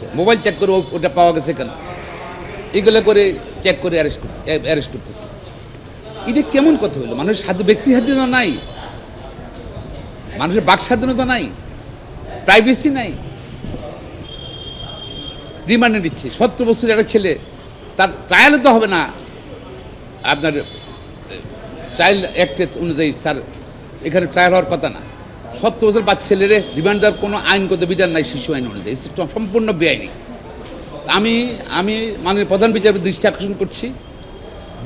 Mobile check করে ওটা পাওয়া গেছে কেন? এগুলো করে চেক করে অ্যারেস্ট করতেছে। এটা কেমন কথা হলো? মানুষের স্বাধীন ব্যক্তি স্বাধীনতা নাই। মানুষের বাক স্বাধীনতা নাই। প্রাইভেসি নাই। রিমান্ডে নিচ্ছে সত্তর বছরের একটা ছেলে, তার ট্রায়ালও তো হবে না। আপনার চাইল্ড অ্যাক্টের অনুযায়ী তার এখানে ট্রায়াল হওয়ার কথা না। সত্তর বছর বা ছেলেরে রিমান্ড দেওয়ার কোনো আইনগত বিধান নাই শিশু আইন অনুযায়ী। সম্পূর্ণ বেআইনি। আমি আমি মাননীয় প্রধান বিচারপতি দৃষ্টি আকর্ষণ করছি।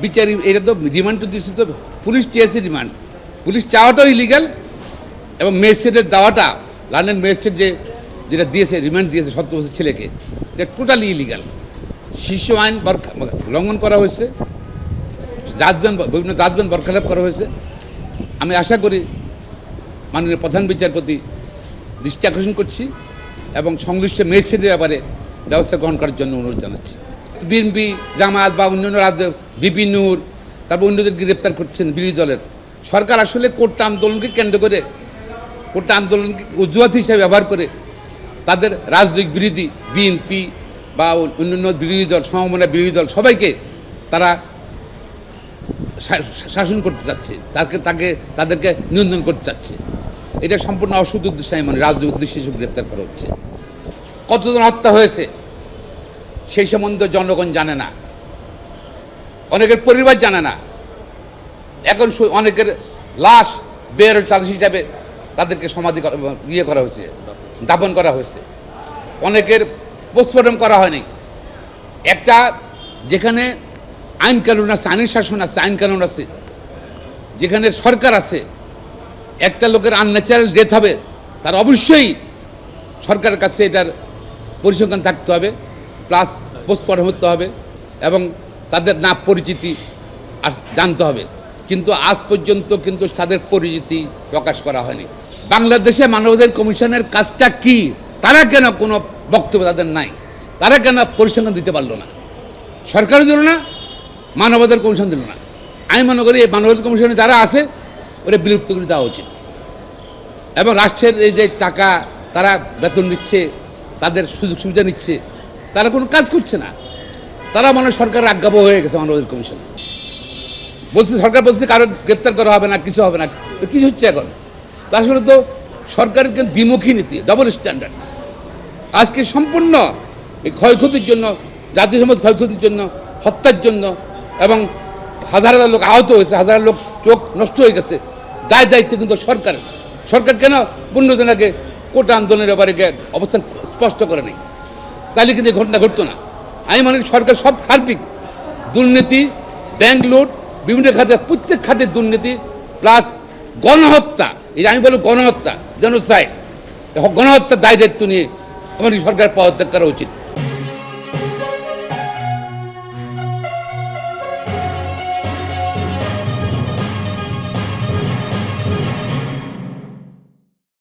বিচারি, এটা তো রিমান্ড তো দিচ্ছে তো, পুলিশ চেয়েছে রিমান্ড পুলিশ চাওয়াটাও ইলিগাল এবং ম্যাজিস্ট্রেটের দেওয়াটা লন্ডন ম্যাজিস্ট্রেট যে, যেটা দিয়েছে রিমান্ড দিয়েছে সত্তর বছর ছেলেকে, এটা টোটালি ইলিগাল শিশু আইন লঙ্ঘন করা হয়েছে। জাতবেন বিভিন্ন জাতবেন বরখালাপ করা হয়েছে। আমি আশা করি মাননীয় প্রধান বিচারপতি দৃষ্টি আকর্ষণ করছি এবং সংশ্লিষ্ট ম্যাজিস্ট্রেটের ব্যাপারে ব্যবস্থা গ্রহণ করার জন্য অনুরোধ জানাচ্ছি। বিএনপি জামাত বা অন্যান্য রাজ্য বিপি নূর তারপর অন্যদেরকে গ্রেপ্তার করছেন বিরোধী দলের। সরকার আসলে কোর্টা আন্দোলনকে কেন্দ্র করে কোর্টা আন্দোলনকে অজুহাত হিসেবে ব্যবহার করে তাদের রাজনৈতিক বিরোধী বিএনপি বা অন্যান্য বিরোধী দল, সমমনা বিরোধী দল সবাইকে তারা শাসন করতে চাচ্ছে। তাকে তাকে, তাদেরকে নিয়ন্ত্রণ করতে চাচ্ছে। এটা সম্পূর্ণ অসুদ উদ্দেশ্যে, আমি মনে রাজনৈতিক উদ্দেশ্যে এসব গ্রেপ্তার করা হচ্ছে। কতজন হত্যা হয়েছে, সেই সম্বন্ধে জনগণ জানে না। অনেকের পরিবার জানে না। এখন অনেকের লাশ বের চার্জ হিসাবে তাদেরকে সমাধি ইয়ে করা হয়েছে দাপন করা হয়েছে। অনেকের পোস্টমর্টম করা হয়নি। একটা যেখানে আইন কানুন আছে, আইনের শাসন আছে, আইন কানুন আছে, যেখানে সরকার আছে একটা লোকের আনন্যাচারাল ডেথ হবে, তার অবশ্যই সরকারের কাছে এটার পরিসংখ্যান থাকতে হবে প্লাস পোস্টমর্টম হতে হবে এবং তাদের নাম পরিচিতি জানতে হবে। কিন্তু আজ পর্যন্ত কিন্তু তাদের পরিচিতি প্রকাশ করা হয়নি। বাংলাদেশে মানবাধিকার কমিশনের কাজটা কি? তারা কেন কোনো বক্তব্য তাদের নাই? তারা কেন পরিসংখ্যান দিতে পারল না? সরকারও দিল না মানবাধিকার কমিশন দিল না। আমি মনে করি এই মানবাধিকার কমিশনে যারা আছে ওরা বিলুপ্ত করে দেওয়া উচিত। এবং রাষ্ট্রের এই যে টাকা তারা বেতন নিচ্ছে, তাদের সুযোগ সুবিধা নিচ্ছে, তারা কোনো কাজ করছে না। তারা মনে সরকারের আজ্ঞাবহ হয়ে গেছে মানবাধিকার কমিশন। বলছে, সরকার বলছে কারও গ্রেপ্তার করা হবে না, কিছু হবে না। তো কী হচ্ছে এখন? আসলে তো সরকারের কিন্তু দ্বিমুখী নীতি ডবল স্ট্যান্ডার্ড আজকে সম্পূর্ণ এই ক্ষয়ক্ষতির জন্য জাতীয় সমাজ ক্ষয়ক্ষতির জন্য, হত্যার জন্য এবং হাজার হাজার লোক আহত হয়েছে হাজার লোক চোখ নষ্ট হয়ে গেছে। দায় দায়িত্ব কিন্তু সরকারের সরকার কেন পনেরো দিন আগে কোটা আন্দোলনের ব্যাপারে অবস্থান স্পষ্ট করে নেই? তাহলে কিন্তু ঘটনা ঘটতো না। আমি মনে করি সরকার সব সার্বিক দুর্নীতি ব্যাংক লুট বিভিন্ন খাতে, প্রত্যেক খাতের দুর্নীতি প্লাস গণহত্যা। এই আমি বলব গণহত্যা জেনোসাইড গণহত্যার দায় দায়িত্ব নিয়ে আমার সরকার পদত্যাগ করা উচিত।